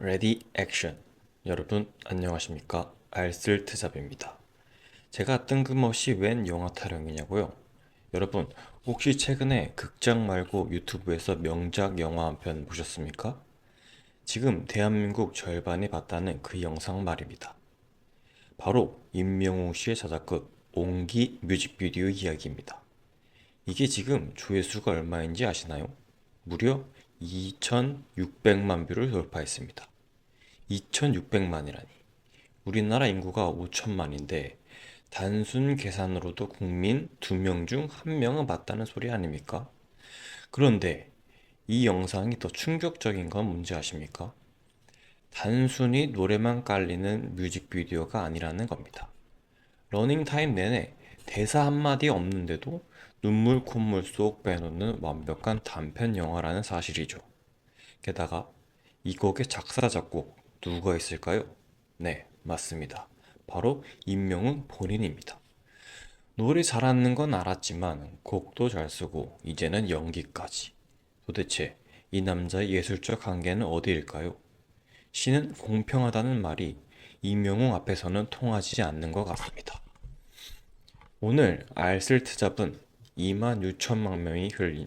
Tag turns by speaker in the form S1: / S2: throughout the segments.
S1: 레디 액션 여러분 안녕하십니까? 알쓸 트잡입니다. 제가 뜬금없이 웬 영화 타령이냐고요? 여러분 혹시 최근에 극장 말고 유튜브에서 명작 영화 한 편 보셨습니까? 지금 대한민국 절반이 봤다는 그 영상 말입니다. 바로 임명웅 씨의 자작극 옹기 뮤직비디오 이야기입니다. 이게 지금 조회수가 얼마인지 아시나요? 무려 2,600만 뷰를 돌파했습니다. 2,600만이라니. 우리나라 인구가 5천만인데 단순 계산으로도 국민 2명 중 1명은 맞다는 소리 아닙니까? 그런데 이 영상이 더 충격적인 건 뭔지 아십니까? 단순히 노래만 깔리는 뮤직비디오가 아니라는 겁니다. 러닝타임 내내 대사 한마디 없는데도 눈물 콧물 쏙 빼놓는 완벽한 단편 영화라는 사실이죠. 게다가 이 곡의 작사 작곡 누가 있을까요? 네, 맞습니다. 바로 임명웅 본인입니다. 노래 잘하는 건 알았지만 곡도 잘 쓰고 이제는 연기까지. 도대체 이 남자의 예술적 한계는 어디일까요? 시는 공평하다는 말이 임명웅 앞에서는 통하지 않는 것 같습니다. 오늘 알쓸 트 잡은 2만 6천만 명이 흘린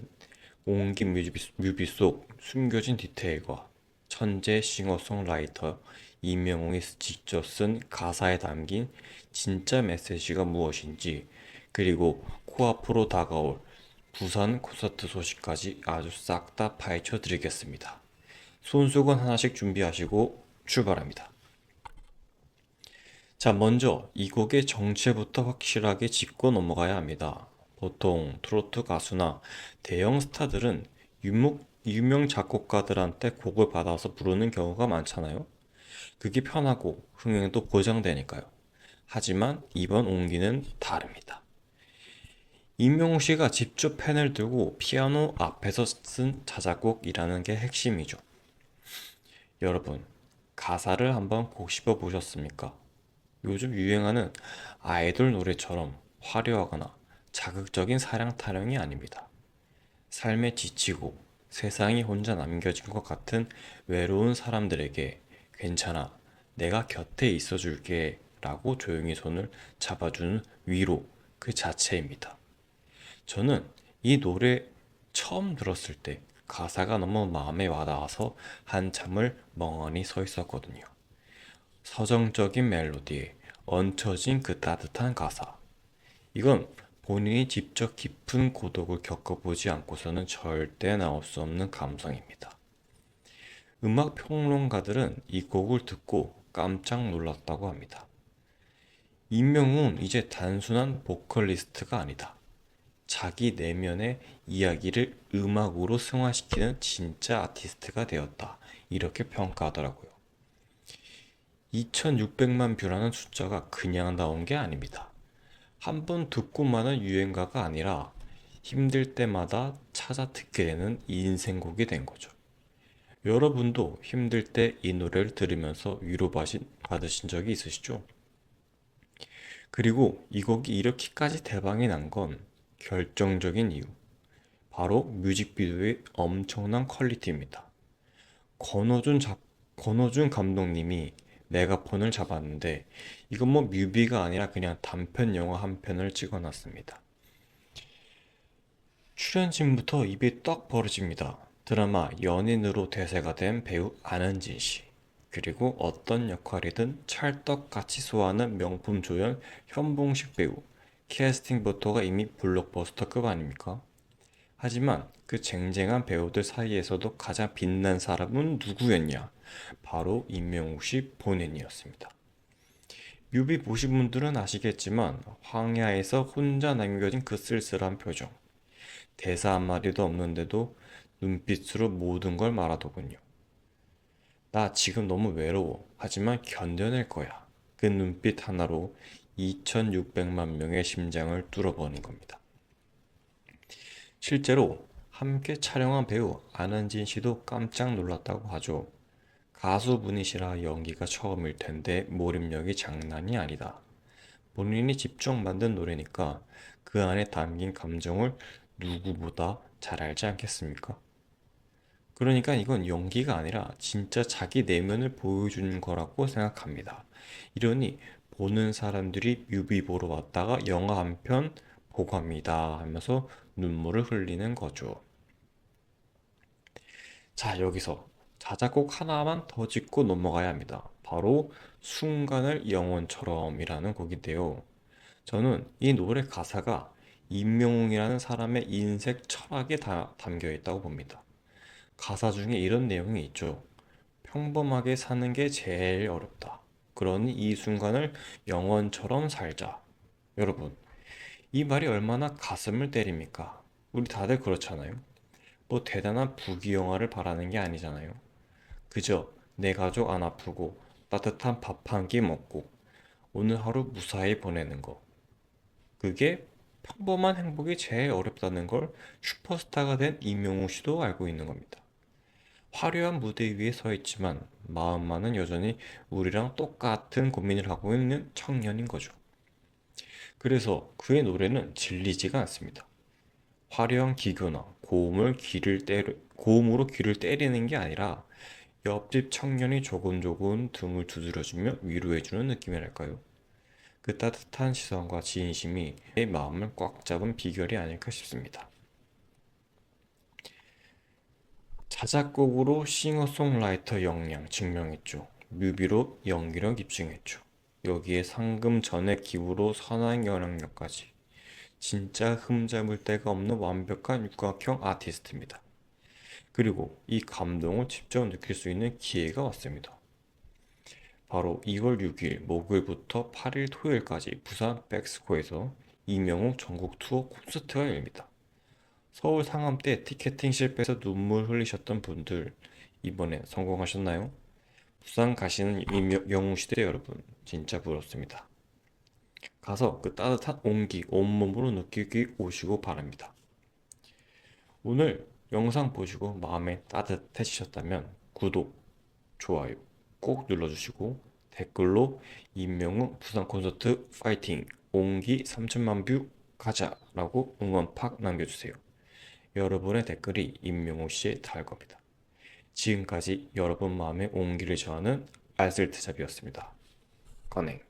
S1: 옹긴 뮤비, 뮤비 속 숨겨진 디테일과 천재 싱어송라이터 이명웅이 직접 쓴 가사에 담긴 진짜 메시지가 무엇인지 그리고 코앞으로 다가올 부산 콘서트 소식까지 아주 싹 다 파헤쳐 드리겠습니다. 손수건 하나씩 준비하시고 출발합니다. 자, 먼저 이 곡의 정체부터 확실하게 짚고 넘어가야 합니다. 보통 트로트 가수나 대형 스타들은 유명, 유명 작곡가들한테 곡을 받아서 부르는 경우가 많잖아요. 그게 편하고 흥행도 보장되니까요. 하지만 이번 옹기는 다릅니다. 임영웅 씨가 직접 펜을 들고 피아노 앞에서 쓴 자작곡이라는 게 핵심이죠. 여러분, 가사를 한번 곱씹어 보셨습니까? 요즘 유행하는 아이돌 노래처럼 화려하거나 자극적인 사랑 타령이 아닙니다. 삶에 지치고 세상이 혼자 남겨진 것 같은 외로운 사람들에게 괜찮아, 내가 곁에 있어 줄게 라고 조용히 손을 잡아주는 위로 그 자체입니다. 저는 이 노래 처음 들었을 때 가사가 너무 마음에 와닿아서 한참을 멍하니 서 있었거든요. 서정적인 멜로디에 얹혀진 그 따뜻한 가사. 이건 본인이 직접 깊은 고독을 겪어보지 않고서는 절대 나올 수 없는 감성입니다. 음악 평론가들은 이 곡을 듣고 깜짝 놀랐다고 합니다. 임명웅은 이제 단순한 보컬리스트가 아니다. 자기 내면의 이야기를 음악으로 승화시키는 진짜 아티스트가 되었다. 이렇게 평가하더라고요. 2600만 뷰라는 숫자가 그냥 나온 게 아닙니다. 한 번 듣고 마는 유행가가 아니라 힘들 때마다 찾아 듣게 되는 인생곡이 된 거죠. 여러분도 힘들 때 이 노래를 들으면서 위로받으신 받으신 적이 있으시죠? 그리고 이 곡이 이렇게까지 대박이 난 건 결정적인 이유. 바로 뮤직비디오의 엄청난 퀄리티입니다. 권호준 작, 권호준 감독님이 메가폰을 잡았는데 이건 뭐 뮤비가 아니라 그냥 단편 영화 한 편을 찍어놨습니다. 출연진부터 입이 떡 벌어집니다. 드라마 연인으로 대세가 된 배우 안은진 씨. 그리고 어떤 역할이든 찰떡같이 소화하는 명품 조연 현봉식 배우. 캐스팅부터가 이미 블록버스터급 아닙니까? 하지만 그 쟁쟁한 배우들 사이에서도 가장 빛난 사람은 누구였냐? 바로 임명웅 씨 본인이었습니다. 뮤비 보신 분들은 아시겠지만 황야에서 혼자 남겨진 그 쓸쓸한 표정. 대사 한마디도 없는데도 눈빛으로 모든 걸 말하더군요. 나 지금 너무 외로워. 하지만 견뎌낼 거야. 그 눈빛 하나로 2600만 명의 심장을 뚫어버린 겁니다. 실제로 함께 촬영한 배우 안은진 씨도 깜짝 놀랐다고 하죠. 가수분이시라 연기가 처음일 텐데 몰입력이 장난이 아니다. 본인이 직접 만든 노래니까 그 안에 담긴 감정을 누구보다 잘 알지 않겠습니까? 그러니까 이건 연기가 아니라 진짜 자기 내면을 보여주는 거라고 생각합니다. 이러니 보는 사람들이 뮤비 보러 왔다가 영화 한 편 보고 합니다 하면서 눈물을 흘리는 거죠. 자, 여기서 자작곡 하나만 더 짚고 넘어가야 합니다. 바로 순간을 영원처럼이라는 곡인데요. 저는 이 노래 가사가 임영웅이라는 사람의 인생 철학에 다 담겨 있다고 봅니다. 가사 중에 이런 내용이 있죠. 평범하게 사는 게 제일 어렵다. 그러니 이 순간을 영원처럼 살자. 여러분, 이 말이 얼마나 가슴을 때립니까? 우리 다들 그렇잖아요. 뭐 대단한 부귀영화를 바라는 게 아니잖아요. 그저 내 가족 안 아프고 따뜻한 밥 한 끼 먹고 오늘 하루 무사히 보내는 거. 그게 평범한 행복이 제일 어렵다는 걸 슈퍼스타가 된 임영웅 씨도 알고 있는 겁니다. 화려한 무대 위에 서 있지만 마음만은 여전히 우리랑 똑같은 고민을 하고 있는 청년인 거죠. 그래서 그의 노래는 질리지가 않습니다. 화려한 기교나 고음을 귀를 때리, 고음으로 귀를 때리는 게 아니라 옆집 청년이 조곤조곤 등을 두드려주며 위로해주는 느낌이랄까요? 그 따뜻한 시선과 진심이 내 마음을 꽉 잡은 비결이 아닐까 싶습니다. 자작곡으로 싱어송라이터 역량 증명했죠. 뮤비로 연기력 입증했죠. 여기에 상금 전액 기부로 선한 영향력까지. 진짜 흠잡을 데가 없는 완벽한 육각형 아티스트입니다. 그리고 이 감동을 직접 느낄 수 있는 기회가 왔습니다. 바로 2월 6일 목요일부터 8일 토요일까지 부산 백스코에서 이명웅 전국 투어 콘서트가 열립니다. 서울 상암 때 티켓팅 실패해서 눈물 흘리셨던 분들 이번에 성공하셨나요? 부산 가시는 이명웅 시대 여러분 진짜 부럽습니다. 가서 그 따뜻한 온기 온몸으로 느끼기 오시고 바랍니다. 오늘 영상 보시고 마음에 따뜻해지셨다면 구독, 좋아요 꼭 눌러주시고 댓글로 임명웅 부산 콘서트 파이팅 온기 3천만 뷰 가자 라고 응원 팍 남겨주세요. 여러분의 댓글이 임명웅 씨에 닿을 겁니다. 지금까지 여러분 마음의 온기를 저하는 알쓸트잡이었습니다. 건행